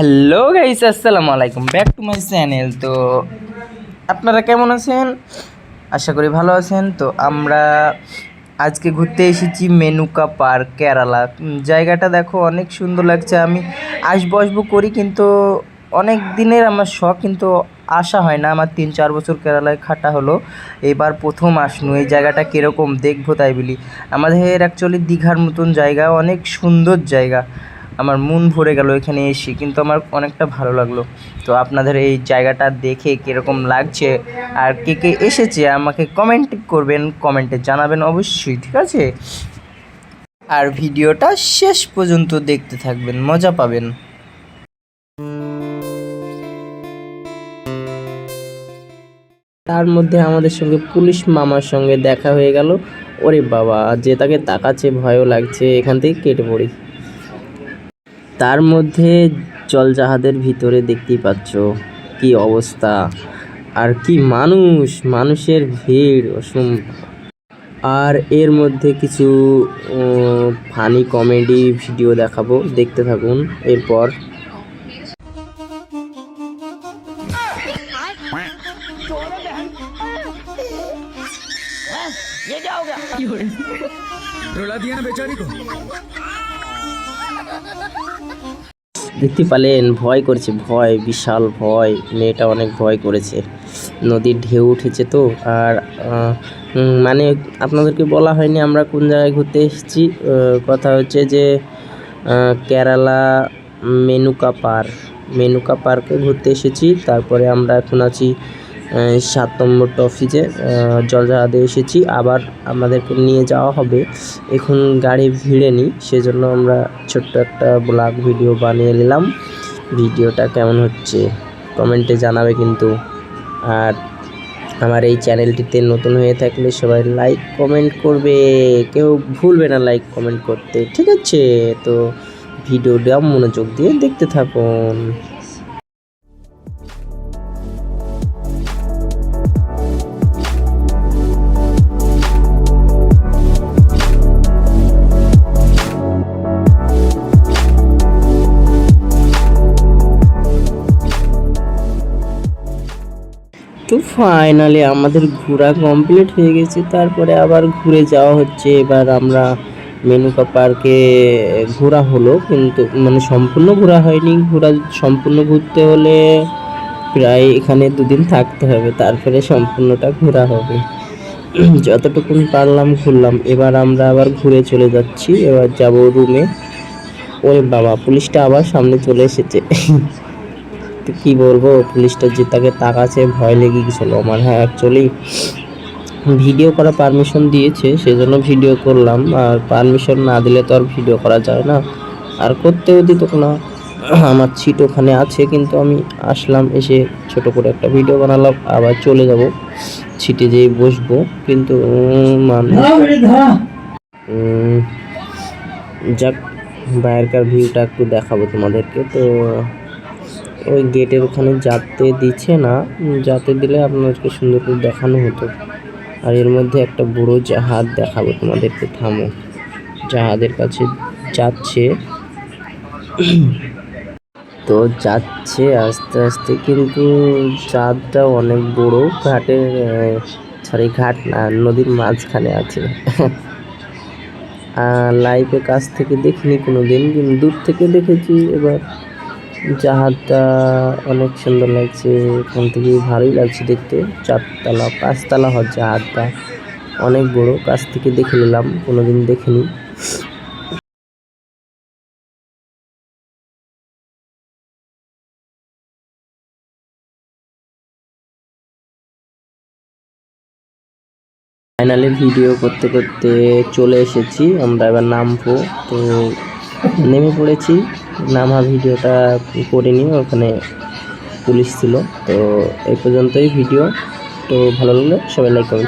Hello guys আসসালামু আলাইকুম back to my channel তো আপনারা কেমন আছেন? আশা করি ভালো আছেন। তো আমরা আজকে ঘুরতে এসেছি মেনুকা পার্ক, কেরালা। জায়গাটা দেখো অনেক সুন্দর লাগছে। আমি আসব আসব করি, কিন্তু অনেক দিনের আমার শখ, কিন্তু আসা হয় না। আমার তিন, চার বছর কেরালায় খাটা হলো। এবার প্রথম আসনু। এই জায়গাটা কীরকম, দেখব তাই বলি। আমাদের অ্যাকচুয়ালি দীঘার মতন জায়গা, অনেক সুন্দর জায়গা। আমার মন ভরে গেল এখানে এসে, কিন্তু আমার অনেকটা ভালো লাগল। তো আপনাদের এই জায়গাটা দেখে কীরকম লাগছে আর কে কে এসেছে আমাকে কমেন্ট করবেন কমেন্টে জানাবেন অবশ্যই, ঠিক আছে? আর ভিডিওটা শেষ পর্যন্ত দেখতে থাকবেন, মজা পাবেন। তার মধ্যে আমাদের সঙ্গে পুলিশ মামার সঙ্গে দেখা হয়ে গেল। ওরে বাবা, যে তাকে তাকাচ্ছে, ভয়ও লাগছে, এখান থেকে কেটে পড়ি। তার মধ্যে জলজাহাজের ভিতরে দেখতেই পাচ্ছ কি অবস্থা আর কি মানুষ মানুষের ভিড় অসম আর এর মধ্যে কিছু ফানি কমেডি ভিডিও দেখাবো দেখতে থাকুন এরপর रुला दिया ना बेचारी को দেখতে পালেন, ভয় করছে, ভয়, বিশাল ভয়। মেয়েটা অনেক ভয় করেছে। নদীর ঢেউ উঠেছে তো, আর মানে আপনাদেরকে বলা হয়নি আমরা কোন জায়গায় ঘুরতে এসেছি। কথা হচ্ছে যে কেরালা মেনুকা পার্ক। মেনুকা পার্কে ঘুরতে এসেছি, তারপরে আমরা এখন আছি সাত নম্বর টফিজে জলজাহাজে এসেছি। আবার আমাদেরকে নিয়ে যাওয়া হবে। এখন গাড়ি ভিড়ে নি সেজন্য আমরা ছোট্ট একটা ব্লগ ভিডিও বানিয়ে নিলাম। ভিডিওটা কেমন হচ্ছে কমেন্টে জানাবে কিন্তু। আর আমার এই চ্যানেলটিতে নতুন হয়ে থাকলে সবাই লাইক কমেন্ট করবে। কেউ ভুলবে না লাইক কমেন্ট করতে। ঠিক আছে? তো ভিডিওটা মনোযোগ দিয়ে দেখতে থাকুন। ফাইনালি আমাদের ঘোরা কমপ্লিট হয়ে গেছে, তারপরে আবার ঘুরে যাওয়া হচ্ছে। এবার আমরা মেনুকা পার্কে ঘোরা হলো, কিন্তু মানে সম্পূর্ণ ঘোরা হয়নি। ঘোরা সম্পূর্ণ ঘুরতে হলে প্রায় এখানে দুদিন থাকতে হবে, তারপরে সম্পূর্ণটা ঘোরা হবে। যতটুকুন পারলাম ঘুরলাম। এবার আমরা আবার ঘুরে চলে যাচ্ছি। এবার যাব রুমে ওরে বাবা, পুলিশটা আবার সামনে চলে এসেছে। কি বলব পুলিশটা যে তাকে তাকাচ্ছে ভয় লেগে গেছিল। আমার হ্যাঁ অ্যাকচুয়ালি ভিডিও করা পারমিশন দিয়েছে সেজন্য ভিডিও করলাম। আর পারমিশন না দিলে তো আর ভিডিও করা যায় না। আর করতেও দিত না। আমার ছিট ওখানে আছে কিন্তু আমি আসলাম এসে ছোট করে একটা ভিডিও বানালাম আবার চলে যাব। ছিটে যেয়ে বসবো কিন্তু মানে যাক বাইরেকার ভিউটা একটু দেখাবো তোমাদেরকে। তো ওই গেটের ওখানে যাতে দিচ্ছে না যাতে দিলে আপনাদেরকে সুন্দর করে দেখানো হতো। আর এর মধ্যে একটা বড় জাহাজ দেখাবো তোমাদেরকে, থামো। জাহাজের কাছে যাচ্ছে। তো যাচ্ছে আস্তে আস্তে, কিন্তু চাঁদটা অনেক বড়। ঘাটের সরি ঘাট না, নদীর মাঝখানে আছে। লাইভে কাছ থেকে দেখিনি কোনো দিন কিন্তু দূর থেকে দেখেছি এবার। জাহাজটা অনেক সুন্দর লাগছে, এখান থেকে ভালোই লাগছে দেখতে। চারতলা, পাঁচতলা হয় জাহাজটা। অনেক বড়, কাছ থেকে দেখে নিলাম, কোনোদিন দেখিনি। ফাইনালি ভিডিও করতে করতে চলে এসেছি, আমরা এবার নামবো। তো নেমে পড়েছি। নামা ভিডিওটা করিনি, ওখানে পুলিশ ছিল, তো এই পর্যন্তই ভিডিও। তো ভালো লাগলে সবাই লাইক করবেন